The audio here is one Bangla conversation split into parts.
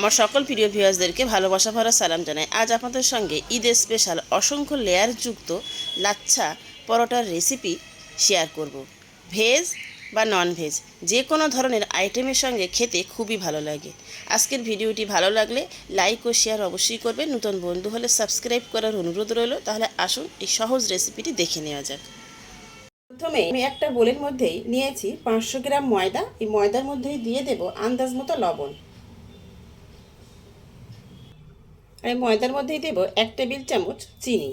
আমার সকল প্রিয় ভিউয়ার্সদেরকে ভালোবাসা ভরা সালাম জানাই। আজ আপনাদের সঙ্গে ঈদের স্পেশাল অসংখ্য লেয়ারযুক্ত লাচ্ছা পরোটার রেসিপি শেয়ার করব। ভেজ বা নন ভেজ যে কোনো ধরনের আইটেমের সঙ্গে খেতে খুবই ভালো লাগে। আজকের ভিডিওটি ভালো লাগলে লাইক ও শেয়ার অবশ্যই করবেন। নতুন বন্ধু হলে সাবস্ক্রাইব করার অনুরোধ রইল। তাহলে আসুন এই সহজ রেসিপিটি দেখে নেওয়া যাক। প্রথমে আমি একটা বোলের মধ্যেই নিয়েছি পাঁচশো গ্রাম ময়দা। এই ময়দার মধ্যেই দিয়ে দেব আন্দাজ মতো লবণ। এই ময়দার মধ্যেই দেব এক টেবিল চামচ চিনি।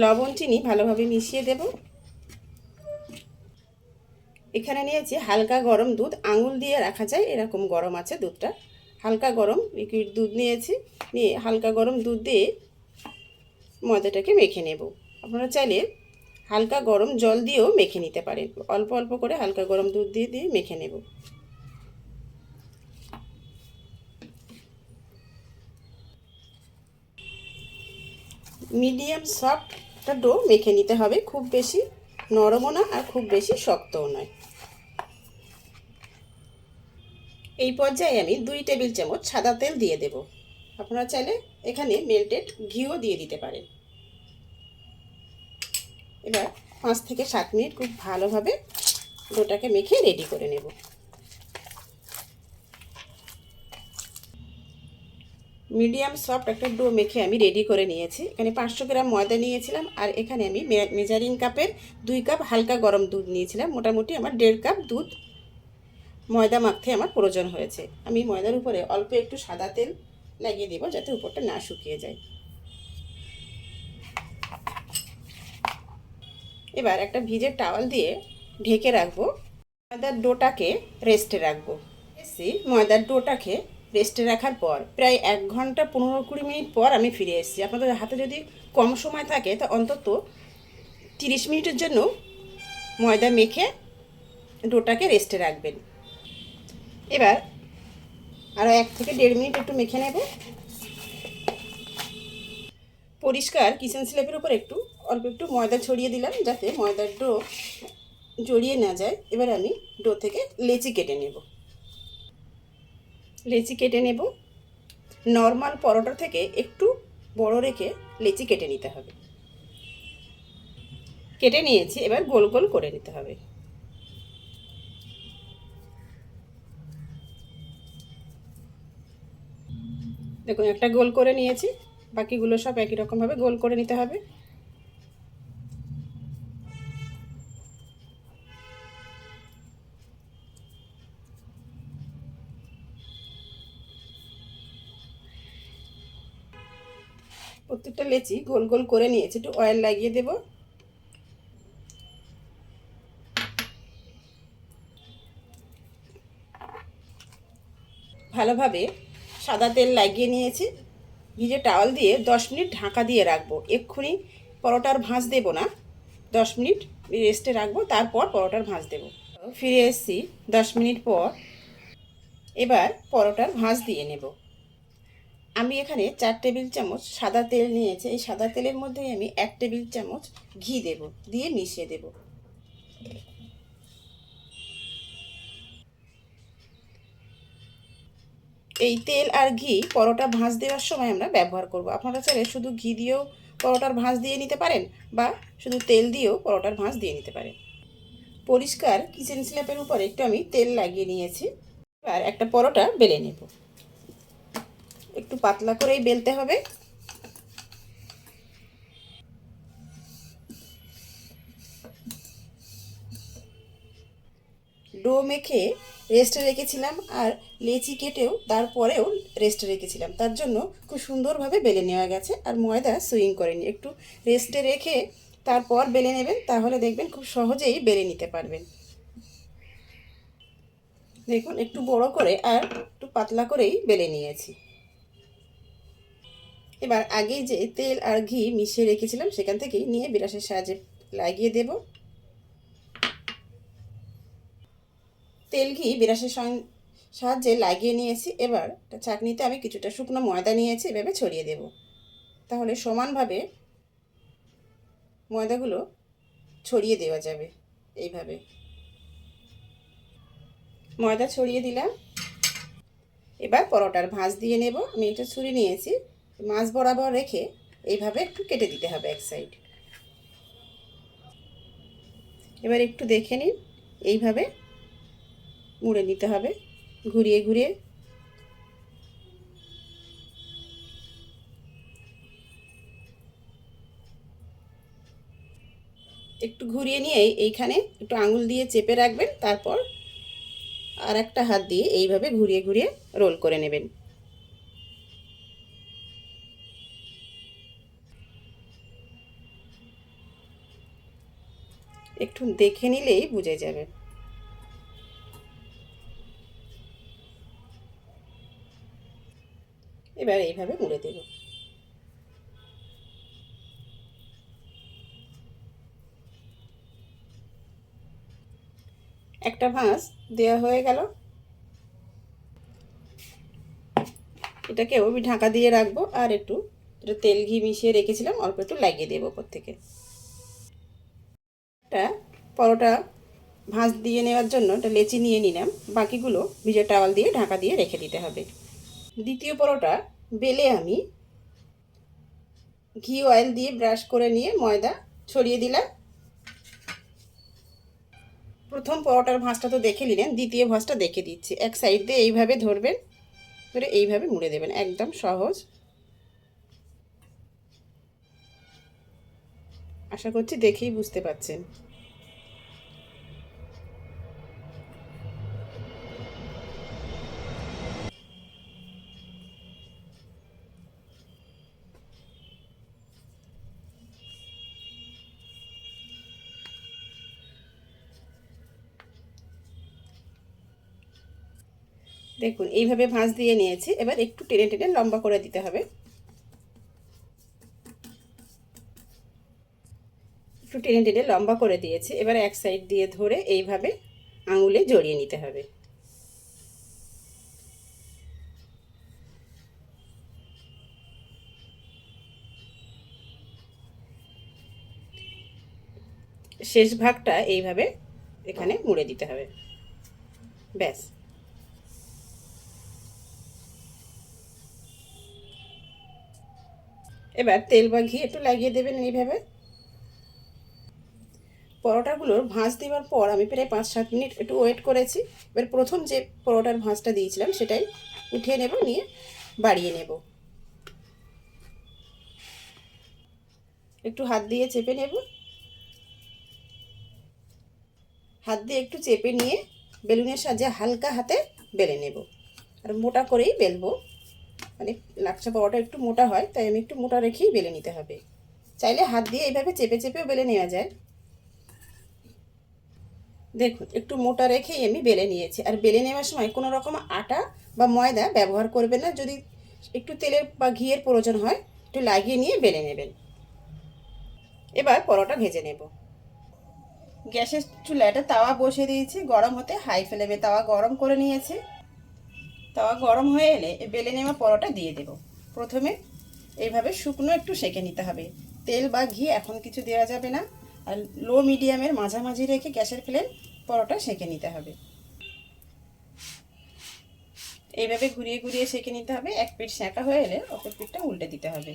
লবণ চিনি ভালোভাবে মিশিয়ে দেব। এখানে নিয়েছি হালকা গরম দুধ। আঙুল দিয়ে রাখা যায়, এরকম গরম আছে দুধটা। হালকা গরম লিকুইড দুধ নিয়েছি। নিয়ে হালকা গরম দুধ দিয়ে ময়দাটাকে মেখে নেব। আপনারা চাইলে হালকা গরম জল দিয়েও মেখে নিতে পারেন। অল্প অল্প করে হালকা গরম দুধ দিয়ে দিয়ে মেখে নেব। মিডিয়াম সফট একটা ডো মেখে নিতে হবে। খুব বেশি নরমও না আর খুব বেশি শক্তও নয়। এই পর্যায়ে আমি দুই টেবিল চামচ সাদা তেল দিয়ে দেব। আপনারা চাইলে এখানে মেল্টেড ঘিও দিয়ে দিতে পারেন। এবার পাঁচ থেকে সাত মিনিট খুব ভালোভাবে ডোটাকে মেখে রেডি করে নেব। মিডিয়াম সফট একটা ডো মেখে আমি রেডি করে নিয়েছি। এখানে পাঁচশো গ্রাম ময়দা নিয়েছিলাম আর এখানে আমি মেজারিং কাপের দুই কাপ হালকা গরম দুধ নিয়েছিলাম। মোটামুটি আমার দেড় কাপ দুধ ময়দা মাখতে আমার প্রয়োজন হয়েছে। আমি ময়দার উপরে অল্প একটু সাদা তেল লাগিয়ে দেবো যাতে উপরটা না শুকিয়ে যায়। এবার একটা ভিজের টাওয়াল দিয়ে ঢেকে রাখব। ময়দার ডোটাকে রেস্টে রাখব। এসি ময়দার ডোটাকে রেস্টে রাখার পর, প্রায় এক ঘণ্টা পনেরো কুড়ি মিনিট পর আমি ফিরে এসেছি। আপনাদের হাতে যদি কম সময় থাকে, তা অন্তত তিরিশ মিনিটের জন্য ময়দা মেখে ডোটাকে রেস্টে রাখবেন। এবার আরও এক থেকে দেড় মিনিট একটু মেখে নেব। পরিষ্কার কিচেন স্ল্যাপের উপর একটু, অল্প একটু ময়দা ছড়িয়ে দিলাম, যাতে ময়দার ডো জড়িয়ে না যায়। এবার আমি ডো থেকে লেচি কেটে নেব। লেচি কেটে নেব। নর্মাল পরোটা থেকে একটু বড় রেখে লেচি কেটে নিতে হবে। কেটে নিয়েছি, এবার গোল গোল করে নিতে হবে। দেখুন, একটা গোল করে নিয়েছি। বাকিগুলো সব একই রকমভাবে গোল করে নিতে হবে। লেচি গোল গোল করে নিয়েছি, একটু অয়েল লাগিয়ে দেব। ভালোভাবে সাদা তেল লাগিয়ে নিয়েছি, ভিজে টাওয়াল দিয়ে দশ মিনিট ঢাকা দিয়ে রাখব। এক্ষুনি পরোটার ভাঁজ দেবো না, দশ মিনিট রেস্টে রাখব, তারপর পরোটার ভাঁজ দেবো। ফিরে এসেছি দশ মিনিট পর, এবার পরোটার ভাঁজ দিয়ে নেব। আমি এখানে চার টেবিল চামচ সাদা তেল নিয়েছি। এই সাদা তেলের মধ্যেই আমি এক টেবিল চামচ ঘি দেব, দিয়ে মিশিয়ে দেব। এই তেল আর ঘি পরোটা ভাঁজ দেওয়ার সময় আমরা ব্যবহার করব। আপনারা চাইলে শুধু ঘি দিয়েও পরোটার ভাঁজ দিয়ে নিতে পারেন বা শুধু তেল দিয়েও পরোটার ভাঁজ দিয়ে নিতে পারেন। পরিষ্কার কিচেন স্ল্যাপের উপরে একটু আমি তেল লাগিয়ে নিয়েছি। এবার একটা পরোটা বেলে নেব। একটু পাতলা করেই বেলতে হবে। ডো মেখে রেস্টে রেখেছিলাম আর লেচি কেটেও তারপরেও রেস্টে রেখেছিলাম। তার জন্য খুব সুন্দরভাবে বেলে নেওয়া গেছে আর ময়দা সুইং করেনি। একটু রেস্টে রেখে তারপর বেলে নেবেন, তাহলে দেখবেন খুব সহজেই বেলে নিতে পারবেন। দেখুন, একটু বড় করে আর একটু পাতলা করেই বেলে নিয়েছি। এবার আগে যে তেল আর ঘি মিশিয়ে রেখেছিলাম, সেখান থেকেই নিয়ে বিরাসের সাহায্যে লাগিয়ে দেব। তেল, ঘি বিরাসের সাহায্যে লাগিয়ে নিয়েছি। এবার চাটনিতে আমি কিছুটা শুকনো ময়দা নিয়েছি, এভাবে ছড়িয়ে দেব। তাহলে সমানভাবে ময়দাগুলো ছড়িয়ে দেওয়া যাবে এইভাবে। ময়দা ছড়িয়ে দিলাম। এবার পরোটার ভাঁজ দিয়ে নেব। আমি এটা ছুরি নিয়েছি। মাছ বরাবর রেখে এইভাবে একটু কেটে দিতে হবে এক সাইড এবার একটু দেখে নিন, এইভাবে মুড়ে নিতে হবে, ঘুরিয়ে ঘুরিয়ে। একটু ঘুরিয়ে নিয়ে এইখানে একটু আঙুল দিয়ে চেপে রাখবেন, তারপর আর একটা হাত দিয়ে এইভাবে ঘুরিয়ে ঘুরিয়ে রোল করে নেবেন। একটু দেখে নিলেই বুঝে যাবে। এবার এইভাবে মুড়ে দেব। একটা ভাঁজ দেওয়া হয়ে গেল। এটাকেও আমি ঢাকা দিয়ে রাখব আর একটু তেল ঘি মিশিয়ে রেখেছিলাম, অল্প একটু লাগিয়ে দেবো ওপর থেকে। পরোটা ভাঁজ দিয়ে নেওয়ার জন্য একটা লেচি নিয়ে নিলাম। বাকিগুলো ভিজে টাওয়াল দিয়ে ঢাকা দিয়ে রেখে দিতে হবে। দ্বিতীয় পরোটা বেলে আমি ঘি অয়েল দিয়ে ব্রাশ করে নিয়ে ময়দা ছড়িয়ে দিলাম। প্রথম পরোটার ভাঁজটা তো দেখে নিলেন, দ্বিতীয় ভাঁজটা দেখে দিচ্ছি। এক সাইড দিয়ে এইভাবে ধরবেন, ধরে এইভাবে মুড়ে দেবেন, একদম সহজ। আশা করছি দেখেই বুঝতে পাচ্ছেন দেখুন, এইভাবে ভাঁজ দিয়ে নিয়েছি। এবার একটু টেনে টেনে লম্বা করে দিতে হবে। একটু টেনে টেনে লম্বা করে দিয়েছি। এবার এক সাইড দিয়ে ধরে এইভাবে আঙুলে জড়িয়ে নিতে হবে। শেষ ভাগটা এইভাবে এখানে মুড়ে দিতে হবে। ব্যাস। এবার তেল বা ঘি একটু লাগিয়ে দেবেন এইভাবে। পরোটাগুলোর ভাঁজ দেওয়ার পর আমি প্রায় পাঁচ সাত মিনিট একটু ওয়েট করেছি। এবার প্রথম যে পরোটার ভাঁজটা দিয়েছিলাম সেটাই উঠিয়ে নেব, নিয়ে বাড়িয়ে নেব। একটু হাত দিয়ে চেপে নেব। হাত দিয়ে একটু চেপে নিয়ে বেলুনের সাহায্যে হালকা হাতে বেলে নেব। আর মোটা করেই বেলবো। মানে লাচ্ছা পাওয়াটা একটু মোটা হয়, তাই আমি একটু মোটা রেখেই বেলে নিতে হবে। চাইলে হাত দিয়ে এইভাবে চেপে চেপেও বেলে নেওয়া যায়। দেখুন, একটু মোটা রেখেই আমি বেলে নিয়েছি। আর বেলে নেওয়ার সময় কোনো রকম আটা বা ময়দা ব্যবহার করবেন না। যদি একটু তেলের বা ঘিয়ের প্রয়োজন হয়, একটু লাগিয়ে নিয়ে বেলে নেবেন। এবার পরোটা ভেজে নেব। গ্যাসের চুলাটা তাওয়া বসিয়ে দিয়েছি। গরম হতে হাই ফ্লেমে তাওয়া গরম করে নিয়েছি। তাওয়া গরম হয়ে এলে বেলে নেওয়া পরোটা দিয়ে দেব। প্রথমে এইভাবে শুকনো একটু সেঁকে নিতে হবে। তেল বা ঘি এখন কিছু দেওয়া যাবে না। আর লো মিডিয়ামের মাঝামাঝি রেখে গ্যাসের ফ্লেম পরোটা সেঁকে নিতে হবে। এইভাবে ঘুরিয়ে ঘুরিয়ে সেঁকে নিতে হবে। এক পিঠ সেঁকা হয়ে এলে অপর পিঠটা উল্টে দিতে হবে।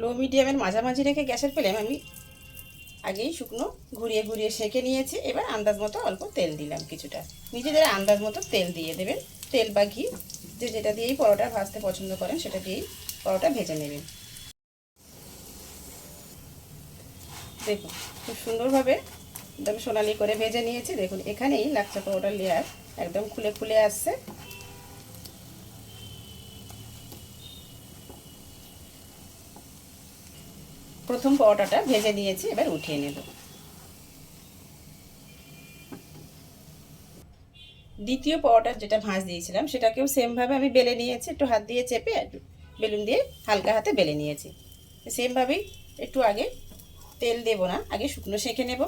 লো মিডিয়ামের মাঝামাঝি রেখে গ্যাসের ফ্লেম আমি আগেই শুকনো ঘুরিয়ে ঘুরিয়ে সেঁকে নিয়েছি। এবার আন্দাজ মতো অল্প তেল দিলাম কিছুটা। নিজেদের আন্দাজ মতো তেল দিয়ে দেবেন। তেল বা ঘি যে যেটা দিয়েই পরোটা ভাজতে পছন্দ করেন সেটা দিয়েই পরোটা ভেজে নেবেন। দেখুন, খুব সুন্দরভাবে একদম সোনালি করে ভেজে নিয়েছি। দেখুন, এখানেই লাচ্চা পরোটার লেয়ার একদম খুলে খুলে আসছে। প্রথম পরোটাটা ভেজে দিয়েছি এবার উঠিয়ে নেব। দ্বিতীয় পরোটার যেটা ভাঁজ দিয়েছিলাম, সেটাকেও সেমভাবে আমি বেলে নিয়েছি, একটু হাত দিয়ে চেপে বেলুন দিয়ে হালকা হাতে বেলে নিয়েছি। সেমভাবেই একটু আগে তেল দেব না, আগে শুকনো সেঁকে নেব।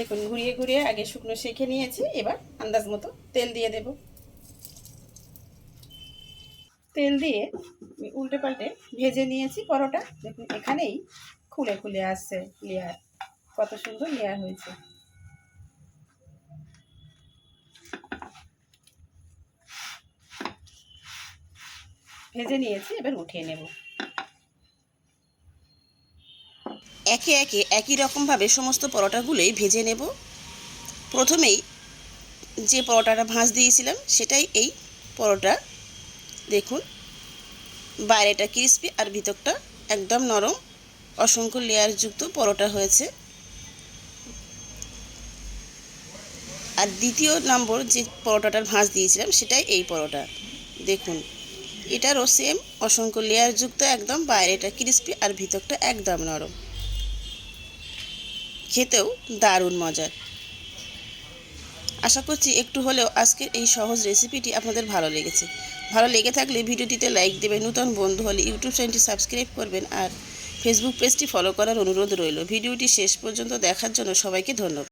দেখুন, ঘুরিয়ে ঘুরিয়ে আগে শুকনো সেঁকে নিয়েছি, এবার আন্দাজ মতো তেল দিয়ে দেব। তেল দিয়ে উল্টে পাল্টে ভেজে নিয়েছি পরোটা। দেখুন, এখানেই খুলে খুলে আসছে লেয়ার কত সুন্দর লেয়ার হয়েছে। ভেজে নিয়েছি, এবার উঠিয়ে নেব। একে একে একই রকমভাবে সমস্ত পরোটাগুলোই ভেজে নেব। প্রথমেই যে পরোটাটা ভাঁজ দিয়েছিলাম, সেটাই এই পরোটা। দেখুন, বাইরেটা ক্রিস্পি আর ভিতরটা একদম নরম, অসংখ্য লেয়ারযুক্ত পরোটা হয়েছে। আর দ্বিতীয় নম্বর যে পরোটাটার ভাঁজ দিয়েছিলাম, সেটাই এই পরোটা। দেখুন, এটারও সেম অসংখ্য লেয়ারযুক্ত, একদম বাইরেটা ক্রিস্পি আর ভিতরটা একদম নরম। খেতেও দারুণ মজার। আশা করছি একটু হলেও আজকের এই সহজ রেসিপিটি আপনাদের ভালো লেগেছে। ভালো লেগে থাকলে ভিডিওটিতে লাইক দেবেন, নতুন বন্ধু হলে ইউটিউব চ্যানেলটি সাবস্ক্রাইব করবেন আর ফেসবুক পেজটি ফলো করার অনুরোধ রইল। ভিডিওটি শেষ পর্যন্ত দেখার জন্য সবাইকে ধন্যবাদ।